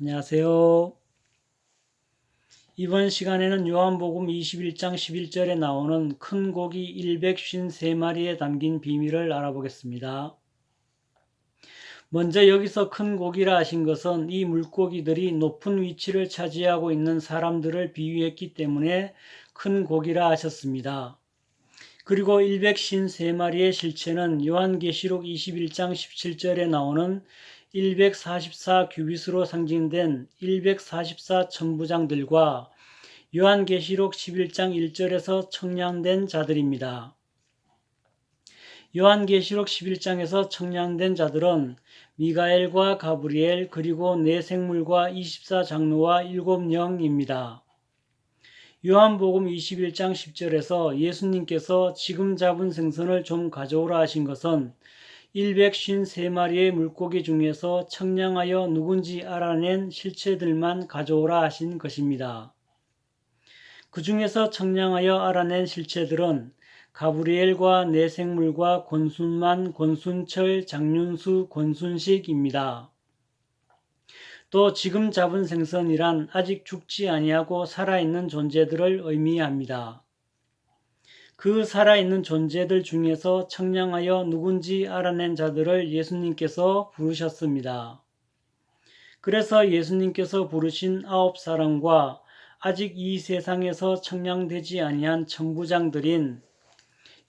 안녕하세요. 이번 시간에는 요한복음 21장 11절에 나오는 큰 고기 153마리에 담긴 비밀을 알아보겠습니다. 먼저 여기서 큰 고기라 하신 것은 이 물고기들이 높은 위치를 차지하고 있는 사람들을 비유했기 때문에 큰 고기라 하셨습니다. 그리고 153마리의 실체는 요한계시록 21장 17절에 나오는 144 규빗으로 상징된 144 천부장들과 요한계시록 11장 1절에서 청량된 자들입니다. 요한계시록 11장에서 청량된 자들은 미가엘과 가브리엘 그리고 네 생물과 24장로와 일곱 영입니다. 요한복음 21장 10절에서 예수님께서 지금 잡은 생선을 좀 가져오라 하신 것은 153마리의 물고기 중에서 청량하여 누군지 알아낸 실체들만 가져오라 하신 것입니다. 그 중에서 청량하여 알아낸 실체들은 가브리엘과 내생물과 권순만, 권순철, 장윤수, 권순식입니다. 또 지금 잡은 생선이란 아직 죽지 아니하고 살아있는 존재들을 의미합니다. 그 살아있는 존재들 중에서 청량하여 누군지 알아낸 자들을 예수님께서 부르셨습니다. 그래서 예수님께서 부르신 아홉 사람과 아직 이 세상에서 청량되지 아니한 천부장들인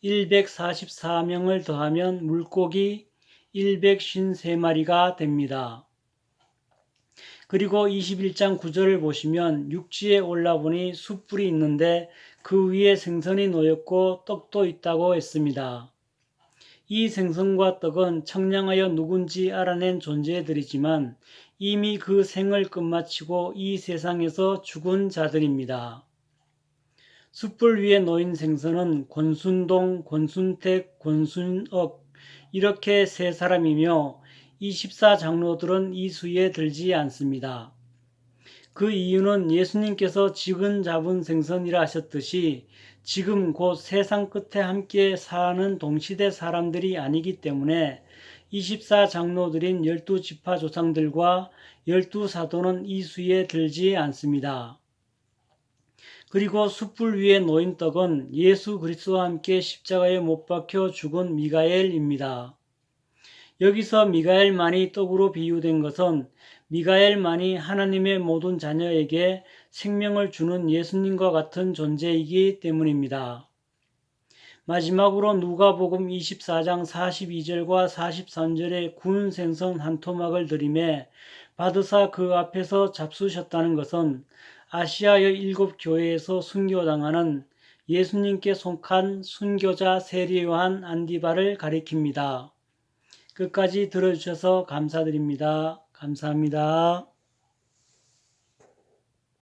144명을 더하면 물고기 153마리가 됩니다. 그리고 21장 9절을 보시면 육지에 올라보니 숯불이 있는데 그 위에 생선이 놓였고 떡도 있다고 했습니다. 이 생선과 떡은 청량하여 누군지 알아낸 존재들이지만 이미 그 생을 끝마치고 이 세상에서 죽은 자들입니다. 숯불 위에 놓인 생선은 권순동, 권순택, 권순업 이렇게 세 사람이며 24장로들은 이 수에 들지 않습니다. 그 이유는 예수님께서 지금 잡은 생선이라 하셨듯이 지금 곧 세상 끝에 함께 사는 동시대 사람들이 아니기 때문에 24장로들인 12지파 조상들과 12사도는 이 수에 들지 않습니다. 그리고 숯불 위에 놓인 떡은 예수 그리스도와 함께 십자가에 못 박혀 죽은 미가엘입니다. 여기서 미가엘만이 떡으로 비유된 것은 미가엘만이 하나님의 모든 자녀에게 생명을 주는 예수님과 같은 존재이기 때문입니다. 마지막으로 누가복음 24장 42절과 43절에 구운 생선 한 토막을 들임에 받으사 그 앞에서 잡수셨다는 것은 아시아의 일곱 교회에서 순교당하는 예수님께 속한 순교자 세리요한 안디바를 가리킵니다. 끝까지 들어주셔서 감사드립니다. 감사합니다.